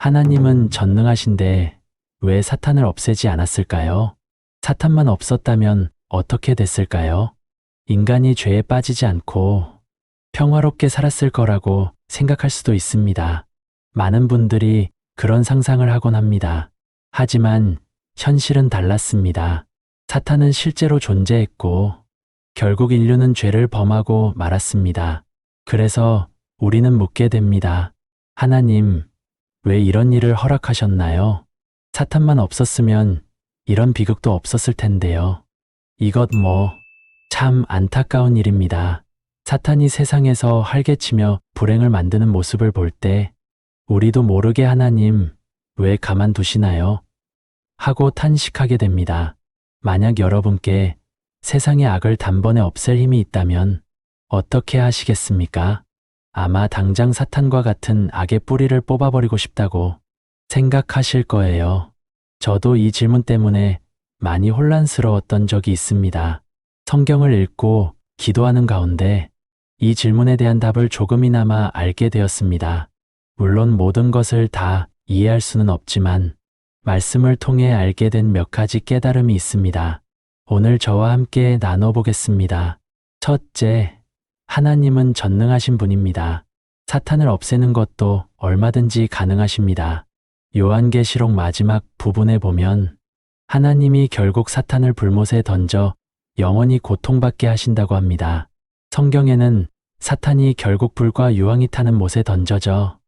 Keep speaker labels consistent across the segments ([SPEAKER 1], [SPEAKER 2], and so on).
[SPEAKER 1] 하나님은 전능하신데 왜 사탄을 없애지 않았을까요? 사탄만 없었다면 어떻게 됐을까요? 인간이 죄에 빠지지 않고 평화롭게 살았을 거라고 생각할 수도 있습니다. 많은 분들이 그런 상상을 하곤 합니다. 하지만 현실은 달랐습니다. 사탄은 실제로 존재했고 결국 인류는 죄를 범하고 말았습니다. 그래서 우리는 묻게 됩니다. 하나님, 왜 이런 일을 허락하셨나요? 사탄만 없었으면 이런 비극도 없었을 텐데요. 이것 뭐, 참 안타까운 일입니다. 사탄이 세상에서 활개치며 불행을 만드는 모습을 볼 때, 우리도 모르게 하나님, 왜 가만두시나요? 하고 탄식하게 됩니다. 만약 여러분께 세상의 악을 단번에 없앨 힘이 있다면 어떻게 하시겠습니까? 아마 당장 사탄과 같은 악의 뿌리를 뽑아버리고 싶다고 생각하실 거예요. 저도 이 질문 때문에 많이 혼란스러웠던 적이 있습니다. 성경을 읽고 기도하는 가운데 이 질문에 대한 답을 조금이나마 알게 되었습니다. 물론 모든 것을 다 이해할 수는 없지만 말씀을 통해 알게 된 몇 가지 깨달음이 있습니다. 오늘 저와 함께 나눠보겠습니다. 첫째, 하나님은 전능하신 분입니다. 사탄을 없애는 것도 얼마든지 가능하십니다. 요한계시록 마지막 부분에 보면 하나님이 결국 사탄을 불못에 던져 영원히 고통받게 하신다고 합니다. 성경에는 사탄이 결국 불과 유황이 타는 못에 던져져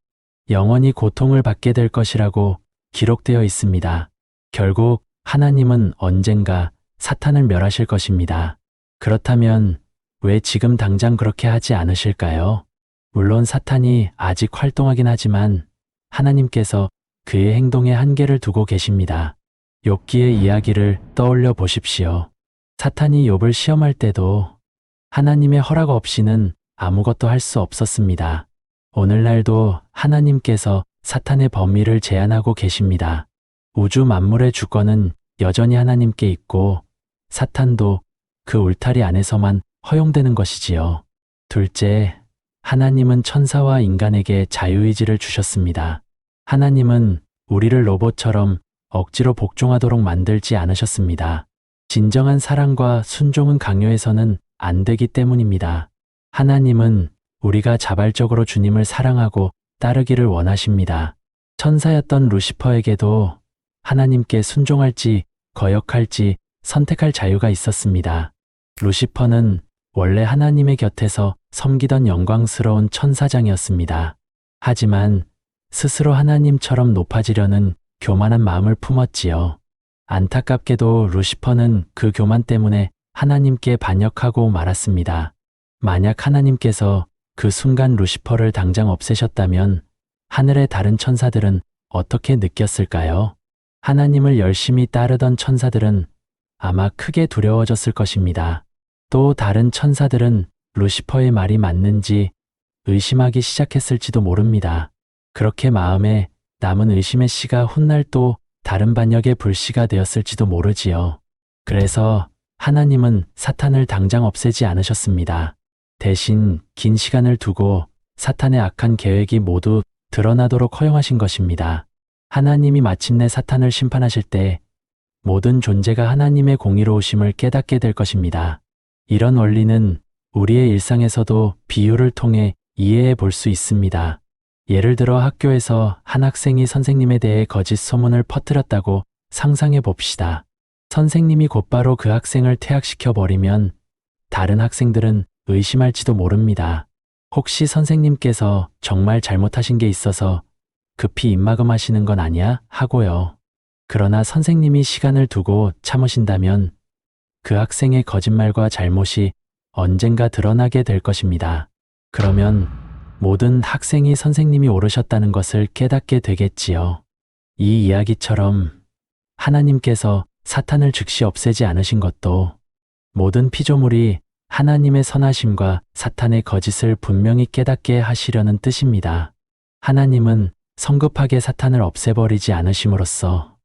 [SPEAKER 1] 영원히 고통을 받게 될 것이라고 기록되어 있습니다. 결국 하나님은 언젠가 사탄을 멸하실 것입니다. 그렇다면 왜 지금 당장 그렇게 하지 않으실까요? 물론 사탄이 아직 활동하긴 하지만 하나님께서 그의 행동에 한계를 두고 계십니다. 욥기의 이야기를 떠올려 보십시오. 사탄이 욥을 시험할 때도 하나님의 허락 없이는 아무것도 할 수 없었습니다. 오늘날도 하나님께서 사탄의 범위를 제한하고 계십니다. 우주 만물의 주권은 여전히 하나님께 있고 사탄도 그 울타리 안에서만 허용되는 것이지요. 둘째, 하나님은 천사와 인간에게 자유의지를 주셨습니다. 하나님은 우리를 로봇처럼 억지로 복종하도록 만들지 않으셨습니다. 진정한 사랑과 순종은 강요해서는 안 되기 때문입니다. 하나님은 우리가 자발적으로 주님을 사랑하고 따르기를 원하십니다. 천사였던 루시퍼에게도 하나님께 순종할지 거역할지 선택할 자유가 있었습니다. 루시퍼는 원래 하나님의 곁에서 섬기던 영광스러운 천사장이었습니다. 하지만 스스로 하나님처럼 높아지려는 교만한 마음을 품었지요. 안타깝게도 루시퍼는 그 교만 때문에 하나님께 반역하고 말았습니다. 만약 하나님께서 그 순간 루시퍼를 당장 없애셨다면 하늘의 다른 천사들은 어떻게 느꼈을까요? 하나님을 열심히 따르던 천사들은 아마 크게 두려워졌을 것입니다. 또 다른 천사들은 루시퍼의 말이 맞는지 의심하기 시작했을지도 모릅니다. 그렇게 마음에 남은 의심의 씨가 훗날 또 다른 반역의 불씨가 되었을지도 모르지요. 그래서 하나님은 사탄을 당장 없애지 않으셨습니다. 대신 긴 시간을 두고 사탄의 악한 계획이 모두 드러나도록 허용하신 것입니다. 하나님이 마침내 사탄을 심판하실 때 모든 존재가 하나님의 공의로우심을 깨닫게 될 것입니다. 이런 원리는 우리의 일상에서도 비유를 통해 이해해 볼 수 있습니다. 예를 들어 학교에서 한 학생이 선생님에 대해 거짓 소문을 퍼뜨렸다고 상상해 봅시다. 선생님이 곧바로 그 학생을 퇴학시켜 버리면 다른 학생들은 의심할지도 모릅니다. 혹시 선생님께서 정말 잘못하신 게 있어서 급히 입막음 하시는 건 아니야? 하고요. 그러나 선생님이 시간을 두고 참으신다면 그 학생의 거짓말과 잘못이 언젠가 드러나게 될 것입니다. 그러면 모든 학생이 선생님이 옳으셨다는 것을 깨닫게 되겠지요. 이 이야기처럼 하나님께서 사탄을 즉시 없애지 않으신 것도 모든 피조물이 하나님의 선하심과 사탄의 거짓을 분명히 깨닫게 하시려는 뜻입니다. 하나님은 성급하게 사탄을 없애버리지 않으심으로써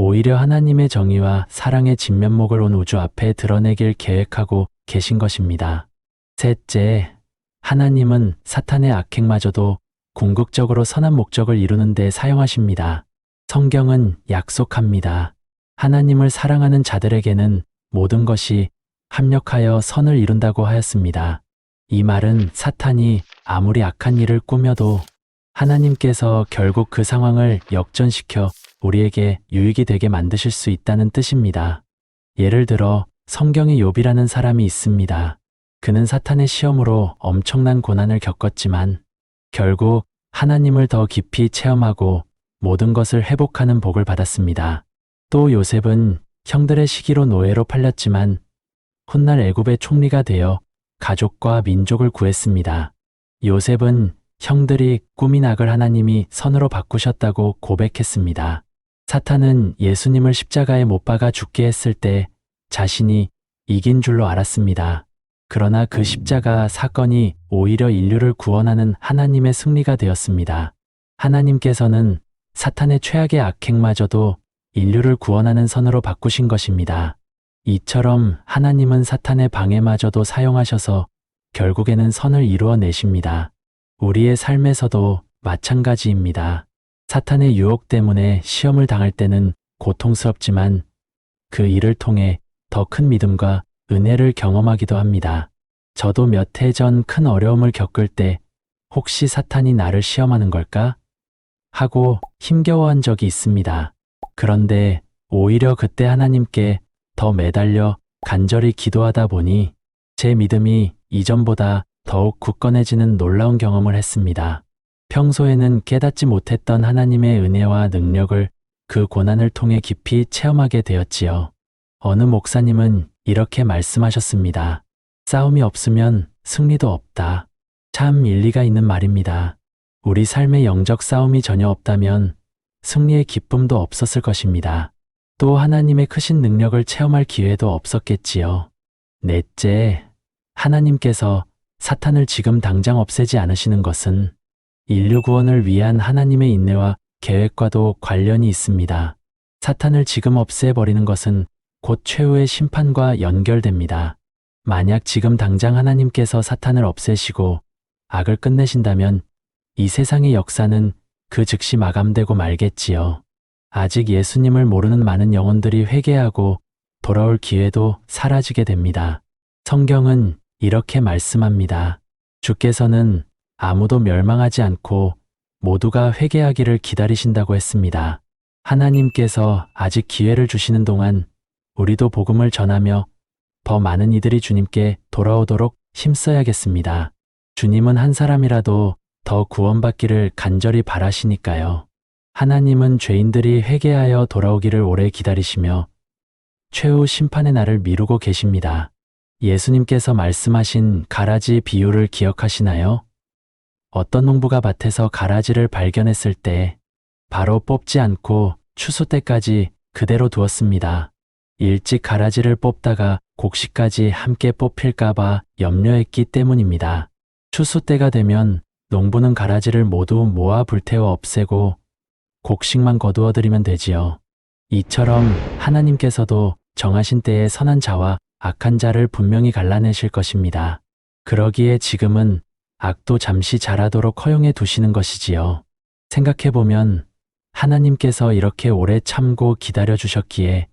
[SPEAKER 1] 오히려 하나님의 정의와 사랑의 진면목을 온 우주 앞에 드러내길 계획하고 계신 것입니다. 셋째, 하나님은 사탄의 악행마저도 궁극적으로 선한 목적을 이루는 데 사용하십니다. 성경은 약속합니다. 하나님을 사랑하는 자들에게는 모든 것이 합력하여 선을 이룬다고 하였습니다. 이 말은 사탄이 아무리 악한 일을 꾸며도 하나님께서 결국 그 상황을 역전시켜 우리에게 유익이 되게 만드실 수 있다는 뜻입니다. 예를 들어 성경에 욥이라는 사람이 있습니다. 그는 사탄의 시험으로 엄청난 고난을 겪었지만 결국 하나님을 더 깊이 체험하고 모든 것을 회복하는 복을 받았습니다. 또 요셉은 형들의 시기로 노예로 팔렸지만 훗날 애굽의 총리가 되어 가족과 민족을 구했습니다. 요셉은 형들이 꾸민 악을 하나님이 선으로 바꾸셨다고 고백했습니다. 사탄은 예수님을 십자가에 못 박아 죽게 했을 때 자신이 이긴 줄로 알았습니다. 그러나 그 십자가 사건이 오히려 인류를 구원하는 하나님의 승리가 되었습니다. 하나님께서는 사탄의 최악의 악행마저도 인류를 구원하는 선으로 바꾸신 것입니다. 이처럼 하나님은 사탄의 방해마저도 사용하셔서 결국에는 선을 이루어내십니다. 우리의 삶에서도 마찬가지입니다. 사탄의 유혹 때문에 시험을 당할 때는 고통스럽지만 그 일을 통해 더 큰 믿음과 은혜를 경험하기도 합니다. 저도 몇 해 전 큰 어려움을 겪을 때 혹시 사탄이 나를 시험하는 걸까? 하고 힘겨워한 적이 있습니다. 그런데 오히려 그때 하나님께 더 매달려 간절히 기도하다 보니 제 믿음이 이전보다 더욱 굳건해지는 놀라운 경험을 했습니다. 평소에는 깨닫지 못했던 하나님의 은혜와 능력을 그 고난을 통해 깊이 체험하게 되었지요. 어느 목사님은 이렇게 말씀하셨습니다. 싸움이 없으면 승리도 없다. 참 일리가 있는 말입니다. 우리 삶의 영적 싸움이 전혀 없다면 승리의 기쁨도 없었을 것입니다. 또 하나님의 크신 능력을 체험할 기회도 없었겠지요. 넷째, 하나님께서 사탄을 지금 당장 없애지 않으시는 것은 인류 구원을 위한 하나님의 인내와 계획과도 관련이 있습니다. 사탄을 지금 없애버리는 것은 곧 최후의 심판과 연결됩니다. 만약 지금 당장 하나님께서 사탄을 없애시고 악을 끝내신다면 이 세상의 역사는 그 즉시 마감되고 말겠지요. 아직 예수님을 모르는 많은 영혼들이 회개하고 돌아올 기회도 사라지게 됩니다. 성경은 이렇게 말씀합니다. 주께서는 아무도 멸망하지 않고 모두가 회개하기를 기다리신다고 했습니다. 하나님께서 아직 기회를 주시는 동안 우리도 복음을 전하며 더 많은 이들이 주님께 돌아오도록 힘써야겠습니다. 주님은 한 사람이라도 더 구원받기를 간절히 바라시니까요. 하나님은 죄인들이 회개하여 돌아오기를 오래 기다리시며 최후 심판의 날을 미루고 계십니다. 예수님께서 말씀하신 가라지 비유를 기억하시나요? 어떤 농부가 밭에서 가라지를 발견했을 때 바로 뽑지 않고 추수 때까지 그대로 두었습니다. 일찍 가라지를 뽑다가 곡식까지 함께 뽑힐까봐 염려했기 때문입니다. 추수 때가 되면 농부는 가라지를 모두 모아 불태워 없애고 곡식만 거두어 드리면 되지요. 이처럼 하나님께서도 정하신 때에 선한 자와 악한 자를 분명히 갈라내실 것입니다. 그러기에 지금은 악도 잠시 자라도록 허용해 두시는 것이지요. 생각해보면 하나님께서 이렇게 오래 참고 기다려 주셨기에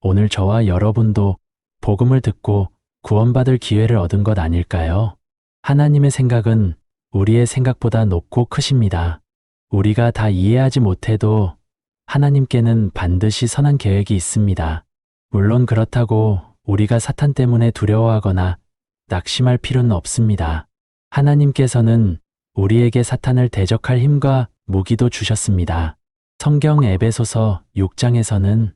[SPEAKER 1] 오늘 저와 여러분도 복음을 듣고 구원받을 기회를 얻은 것 아닐까요? 하나님의 생각은 우리의 생각보다 높고 크십니다. 우리가 다 이해하지 못해도 하나님께는 반드시 선한 계획이 있습니다. 물론 그렇다고 우리가 사탄 때문에 두려워하거나 낙심할 필요는 없습니다. 하나님께서는 우리에게 사탄을 대적할 힘과 무기도 주셨습니다. 성경 에베소서 6장에서는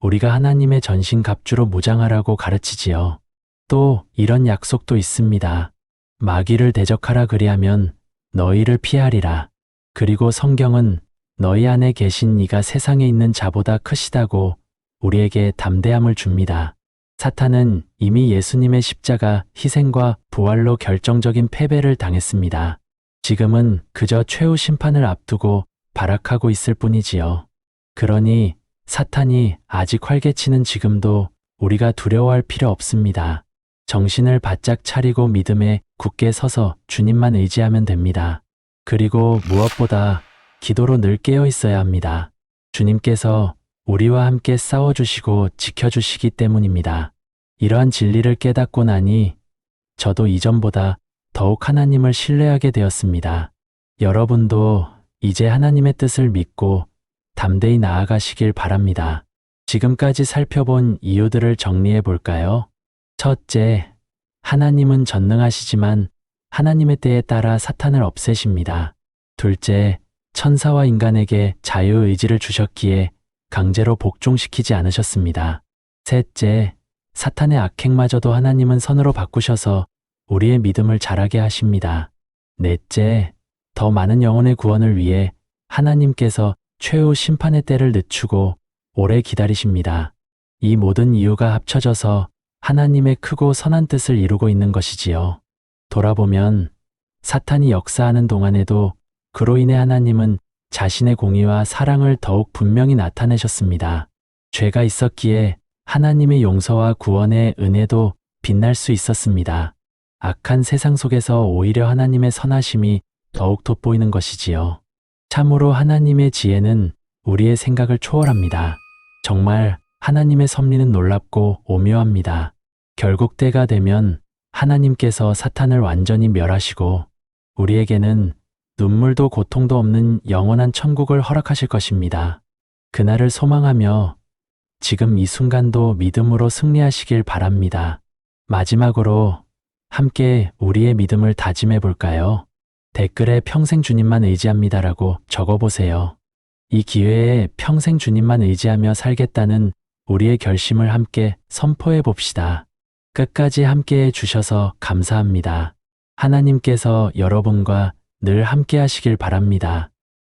[SPEAKER 1] 우리가 하나님의 전신 갑주로 무장하라고 가르치지요. 또 이런 약속도 있습니다. 마귀를 대적하라 그리하면 너희를 피하리라. 그리고 성경은 너희 안에 계신 이가 세상에 있는 자보다 크시다고 우리에게 담대함을 줍니다. 사탄은 이미 예수님의 십자가 희생과 부활로 결정적인 패배를 당했습니다. 지금은 그저 최후 심판을 앞두고 발악하고 있을 뿐이지요. 그러니 사탄이 아직 활개치는 지금도 우리가 두려워할 필요 없습니다. 정신을 바짝 차리고 믿음에 굳게 서서 주님만 의지하면 됩니다. 그리고 무엇보다 기도로 늘 깨어 있어야 합니다. 주님께서 우리와 함께 싸워주시고 지켜주시기 때문입니다. 이러한 진리를 깨닫고 나니 저도 이전보다 더욱 하나님을 신뢰하게 되었습니다. 여러분도 이제 하나님의 뜻을 믿고 담대히 나아가시길 바랍니다. 지금까지 살펴본 이유들을 정리해 볼까요? 첫째, 하나님은 전능하시지만 하나님의 때에 따라 사탄을 없애십니다. 둘째, 천사와 인간에게 자유의지를 주셨기에 강제로 복종시키지 않으셨습니다. 셋째, 사탄의 악행마저도 하나님은 선으로 바꾸셔서 우리의 믿음을 자라게 하십니다. 넷째, 더 많은 영혼의 구원을 위해 하나님께서 최후 심판의 때를 늦추고 오래 기다리십니다. 이 모든 이유가 합쳐져서 하나님의 크고 선한 뜻을 이루고 있는 것이지요. 돌아보면 사탄이 역사하는 동안에도 그로 인해 하나님은 자신의 공의와 사랑을 더욱 분명히 나타내셨습니다. 죄가 있었기에 하나님의 용서와 구원의 은혜도 빛날 수 있었습니다. 악한 세상 속에서 오히려 하나님의 선하심이 더욱 돋보이는 것이지요. 참으로 하나님의 지혜는 우리의 생각을 초월합니다. 정말 하나님의 섭리는 놀랍고 오묘합니다. 결국 때가 되면 하나님께서 사탄을 완전히 멸하시고 우리에게는 눈물도 고통도 없는 영원한 천국을 허락하실 것입니다. 그날을 소망하며 지금 이 순간도 믿음으로 승리하시길 바랍니다. 마지막으로 함께 우리의 믿음을 다짐해 볼까요? 댓글에 평생 주님만 의지합니다라고 적어보세요. 이 기회에 평생 주님만 의지하며 살겠다는 우리의 결심을 함께 선포해 봅시다. 끝까지 함께 해 주셔서 감사합니다. 하나님께서 여러분과 늘 함께 하시길 바랍니다.